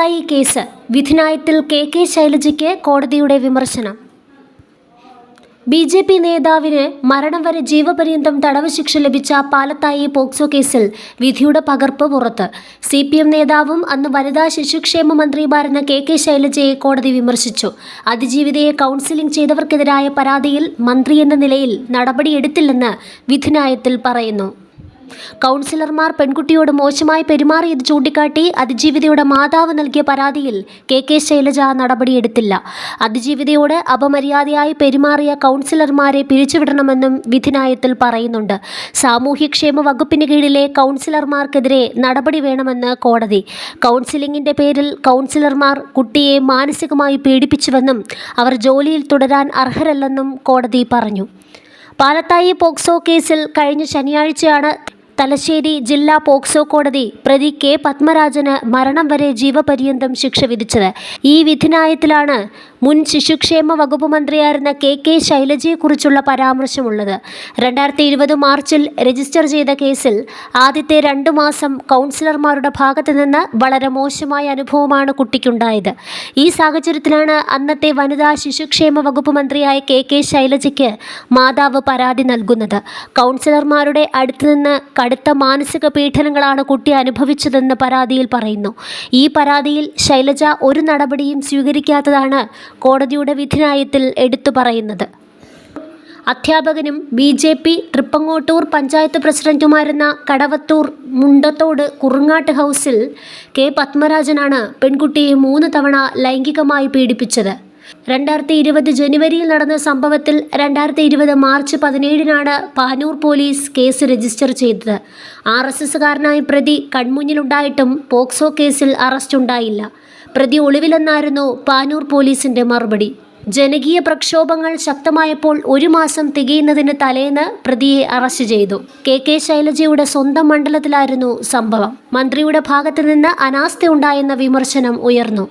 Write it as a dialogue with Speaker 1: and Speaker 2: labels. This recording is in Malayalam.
Speaker 1: പാലത്തായി കേസ്. വിധിനായത്തിൽ കെ കെ ശൈലജയ്ക്ക് കോടതിയുടെ വിമർശനം. ബി ജെ പി നേതാവിന് മരണം വരെ ജീവപര്യന്തം തടവ് ശിക്ഷ ലഭിച്ച പാലത്തായി പോക്സോ കേസിൽ വിധിയുടെ പകർപ്പ് പുറത്ത്. സി പി എം നേതാവും അന്ന് വനിതാ ശിശുക്ഷേമ മന്ത്രിയുമായിരുന്ന കെ കെ ശൈലജയെ കോടതി വിമർശിച്ചു. അതിജീവിതയെ കൗൺസിലിംഗ് ചെയ്തവർക്കെതിരായ പരാതിയിൽ മന്ത്രി എന്ന നിലയിൽ നടപടിയെടുത്തില്ലെന്ന് വിധിനായത്തിൽ പറയുന്നു. കൗൺസിലർമാർ പെൺകുട്ടിയോട് മോശമായി പെരുമാറിയത് ചൂണ്ടിക്കാട്ടി അതിജീവിതയുടെ മാതാവ് നൽകിയ പരാതിയിൽ കെ കെ ശൈലജ നടപടിയെടുത്തില്ല. അതിജീവിതയോട് അപമര്യാദയായി പെരുമാറിയ കൗൺസിലർമാരെ പിരിച്ചുവിടണമെന്നും വിധിനായത്തിൽ പറയുന്നുണ്ട്. സാമൂഹ്യക്ഷേമ വകുപ്പിന് കീഴിലെ കൗൺസിലർമാർക്കെതിരെ നടപടി വേണമെന്ന് കോടതി. കൗൺസിലിംഗിന്റെ പേരിൽ കൗൺസിലർമാർ കുട്ടിയെ മാനസികമായി പീഡിപ്പിച്ചുവെന്നും അവർ ജോലിയിൽ തുടരാൻ അർഹരല്ലെന്നും കോടതി പറഞ്ഞു. പാലത്തായി പോക്സോ കേസിൽ കഴിഞ്ഞ ശനിയാഴ്ചയാണ് തലശ്ശേരി ജില്ലാ പോക്സോ കോടതി പ്രതി കെ പത്മരാജന് മരണം വരെ ജീവപര്യന്തം ശിക്ഷ വിധിച്ചത്. ഈ വിധിന്യായത്തിലാണ് മുൻ ശിശുക്ഷേമ വകുപ്പ് മന്ത്രിയായിരുന്ന കെ കെ ശൈലജയെക്കുറിച്ചുള്ള പരാമർശമുള്ളത്. രണ്ടായിരത്തി ഇരുപത് മാർച്ചിൽ രജിസ്റ്റർ ചെയ്ത കേസിൽ ആദ്യത്തെ രണ്ടു മാസം കൗൺസിലർമാരുടെ ഭാഗത്തു നിന്ന് വളരെ മോശമായ അനുഭവമാണ് കുട്ടിക്കുണ്ടായത്. ഈ സാഹചര്യത്തിലാണ് അന്നത്തെ വനിതാ ശിശുക്ഷേമ വകുപ്പ് മന്ത്രിയായ കെ കെ ശൈലജയ്ക്ക് മാതാവ് പരാതി നൽകുന്നത്. കൗൺസിലർമാരുടെ അടുത്തു നിന്ന് കടുത്ത മാനസിക പീഡനങ്ങളാണ് കുട്ടി അനുഭവിച്ചതെന്ന് പരാതിയിൽ പറയുന്നു. ഈ പരാതിയിൽ ശൈലജ ഒരു നടപടിയും സ്വീകരിക്കാത്തതാണ് കോടതിയുടെ വിധിനായത്തിൽ എടുത്തു പറയുന്നത്. അധ്യാപകനും B J P Thrippangottur panchayat പ്രസിഡന്റുമായിരുന്ന Kadavathur Mundathode കുറുങ്ങാട്ട് ഹൗസിൽ കെ പത്മരാജനാണ് പെൺകുട്ടിയെ മൂന്ന് തവണ ലൈംഗികമായി പീഡിപ്പിച്ചത്. രണ്ടായിരത്തി ഇരുപത് ജനുവരിയിൽ നടന്ന സംഭവത്തിൽ രണ്ടായിരത്തി ഇരുപത് മാർച്ച് പതിനേഴിനാണ് പാനൂർ പോലീസ് കേസ് രജിസ്റ്റർ ചെയ്തത്. ആർ എസ് എസ്സുകാരനായ പ്രതി കൺമുന്നിലുണ്ടായിട്ടും പോക്സോ കേസിൽ അറസ്റ്റ് ഉണ്ടായില്ല. പ്രതി ഒളിവിലെന്നായിരുന്നു പാനൂർ പോലീസിന്റെ മറുപടി. ജനകീയ പ്രക്ഷോഭങ്ങൾ ശക്തമായപ്പോൾ ഒരു മാസം തികയുന്നതിന് തലേന്ന് പ്രതിയെ അറസ്റ്റ് ചെയ്തു. കെ കെ ശൈലജയുടെ സ്വന്തം മണ്ഡലത്തിലായിരുന്നു സംഭവം. മന്ത്രിയുടെ ഭാഗത്തു നിന്ന് അനാസ്ഥയുണ്ടായെന്ന വിമർശനം ഉയർന്നു.